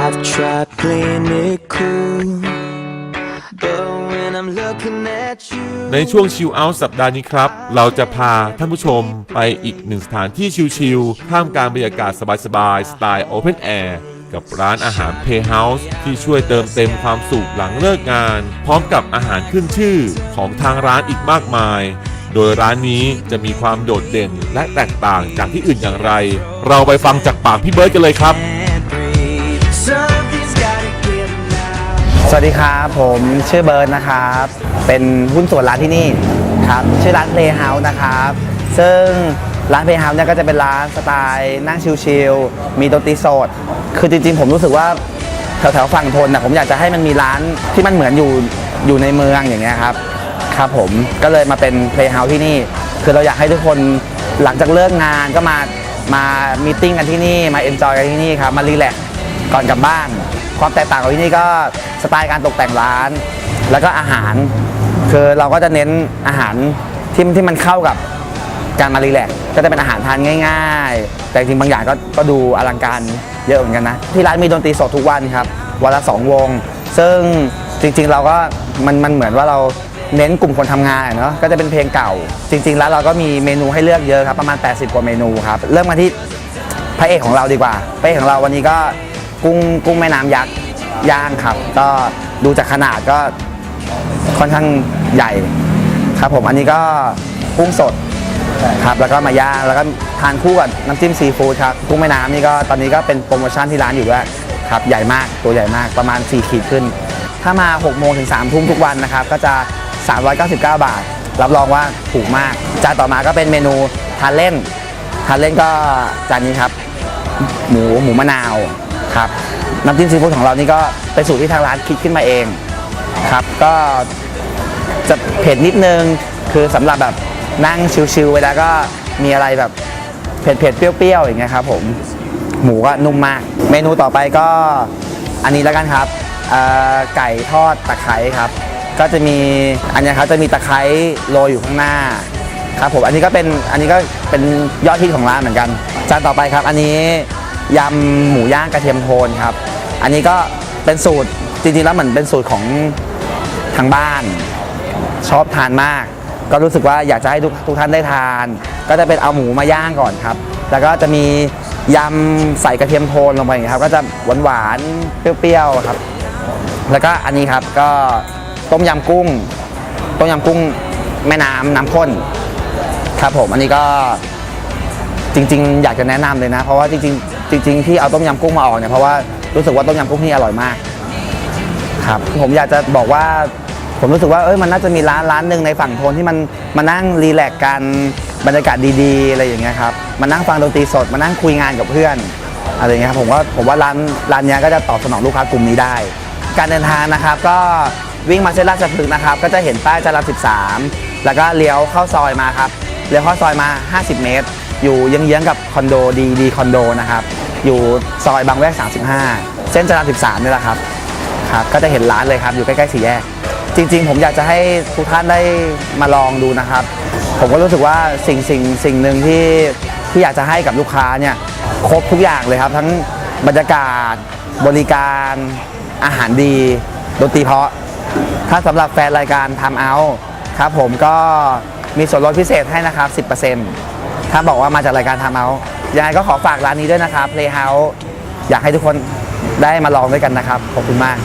I've tried playing it cool, but when I'm looking at you. ในช่วงชิลเอาท์สัปดาห์นี้ครับ เราจะพาท่านผู้ชมไปอีกหนึ่งสถานที่ชิลๆท่ามกลางบรรยากาศสบายๆ สไตล์ Open Air กับร้านอาหาร Playhouse ที่ช่วยเติมเต็มความสุขหลังเลิกงาน พร้อมกับอาหารขึ้นชื่อของทางร้านอีกมากมาย โดยร้านนี้จะมีความโดดเด่นและแตกต่างจากที่อื่นอย่างไร เราไปฟังจากปากพี่เบิร์ดกันเลยครับ สวัสดีครับผมชื่อเบิร์ดนะครับ เป็นหุ้นส่วนร้านที่นี่ครับชื่อร้าน Playhouse นะครับ ซึ่งร้าน Playhouse เนี่ยก็จะเป็นร้านสไตล์นั่งชิลๆมีดนตรีสด คือจริงๆ ผมรู้สึกว่าแถวๆฝั่งทนนะผมอยากจะให้มันมีร้านที่มันเหมือนอยู่อยู่ในเมืองอย่างเงี้ยครับครับผมก็เลยมาเป็น Playhouse ที่นี่ คือเราอยากให้ทุกคนหลังจากเลิกงานก็มามามีติ้งกันที่นี่มาเอนจอยกันที่นี่ครับมารีแลกซ์ ก่อนกลับบ้าน ความแตกต่างของที่นี่ก็สไตล์การตกแต่งร้าน แล้วก็อาหาร คือเราก็จะเน้นอาหารที่ที่มันเข้ากับการมารีแลกก็จะเป็นอาหารทานง่ายๆ แต่จริงบางอย่างก็ก็ดูอลังการเยอะเหมือนกันนะ ที่ร้านมีดนตรีสดทุกวันครับวันละสองวง ซึ่งจริงๆเราก็มันมันเหมือนว่าเราเน้นกลุ่มคนทำงานเนาะก็จะเป็นเพลงเก่า จริง ๆ แล้วเราก็มีเมนูให้เลือกเยอะครับประมาณ 80 กว่าเมนูครับ เริ่มมาที่พระเอกของเราดีกว่า พระเอกของเราวันนี้ก็ กุ้งกุ้งแม่น้ำยักษ์ย่างครับ ก็ดูจากขนาดก็ค่อนข้างใหญ่ครับผมอันนี้ก็กุ้งสดครับแล้วก็มาย่างแล้วก็ทานคู่กับน้ำจิ้มซีฟู้ดครับกุ้งแม่น้ำนี่ก็ตอนนี้ก็เป็นโปรโมชั่นที่ร้านอยู่ด้วยครับใหญ่มากตัวใหญ่มากประมาณ 4 ขีดขึ้น ถ้ามา 6 โมงถึง3ทุ่มทุกวันนะครับก็จะ 399 บาท รับรองว่าถูกมาก จานต่อมาก็เป็นเมนูทานเล่นทานเล่นก็จานนี้ครับ หมูหมูมะนาว ครับน้ำจิ้มซีฟู้ดของเรานี่ก็เป็นสูตรที่ทางร้านคิดขึ้นมาเองครับก็จะเผ็ดนิดนึงคือสำหรับแบบนั่งชิลๆเวลาก็มีอะไรแบบเผ็ดๆเปรี้ยวๆอย่างเงี้ยครับผมหมูก็นุ่มมาก เมนูต่อไปก็อันนี้แล้วกันครับไก่ทอดตะไคร้ครับ ก็จะมีอันนี้ครับจะมีตะไคร้โรยอยู่ข้างหน้าครับผมอันนี้ก็เป็นอันนี้ก็เป็นยอดฮิตของร้านเหมือนกัน จานต่อไปครับ อันนี้ ยำหมูย่างกระเทียมโทนครับ อันนี้ก็เป็นสูตรจริงๆแล้วเหมือนเป็นสูตรของทางบ้าน ชอบทานมาก ก็รู้สึกว่าอยากจะให้ทุกทุกท่านได้ทาน ก็จะเป็นเอาหมูมาย่างก่อนครับ แล้วก็จะมียำใส่กระเทียมโทนลงไปครับ ก็จะหวานๆเปรี้ยวๆครับ แล้วก็อันนี้ครับก็ต้มยำกุ้ง ต้มยำกุ้งแม่น้ำน้ำข้นครับผมอันนี้ก็จริง ๆ อยากจะแนะนำเลยนะ เพราะว่าจริง ๆ จริงๆที่เอาต้มยำกุ้งมาออกเนี่ยเพราะว่ารู้สึกว่าต้มยำกุ้งที่อร่อยมากครับผมอยากจะบอกว่าผมรู้สึกว่าเอ้ยมันน่าจะมีร้านร้านหนึ่งในฝั่งทนที่มันมานั่งรีแลกซ์กันบรรยากาศดีๆ อะไรอย่างเงี้ยครับมานั่งฟังดนตรีสดมานั่งคุยงานกับเพื่อนอะไรอย่างเงี้ยครับผมว่าผมว่าร้านร้านเนี้ยก็จะตอบสนองลูกค้ากลุ่มนี้ได้ การเดินทางนะครับก็วิ่งมาเส้นราชพฤกษ์นะครับ ก็จะเห็นป้ายจราจร13 แล้วก็เลี้ยวเข้าซอยมาครับเลี้ยวเข้าซอยมา 50 เมตร อยู่เยื้องๆกับคอนโดดีดีคอนโดนะครับ อยู่ซอยบางแวก 35 เส้นจรา13นี่แหละครับครับก็จะเห็นร้านเลยครับอยู่ใกล้ๆสี่แยก จริง ๆ ผมอยากจะให้ทุกท่านได้มาลองดูนะครับ ผมก็รู้สึกว่าสิ่งสิ่งสิ่งหนึ่งที่ที่อยากจะให้กับลูกค้าเนี่ยครบทุกอย่างเลยครับ ทั้งบรรยากาศ บริการอาหารดีดนตรีเพาะ ถ้าสำหรับแฟนรายการทำเอาครับผมก็มีส่วนลดพิเศษให้นะครับ 10%ถ้าบอกว่ามาจากรายการทำเอา ยายก็ขอฝากร้านนี้ด้วยนะครับ Playhouse อยากให้ทุกคนได้มาลองด้วยกันนะครับ ขอบคุณมาก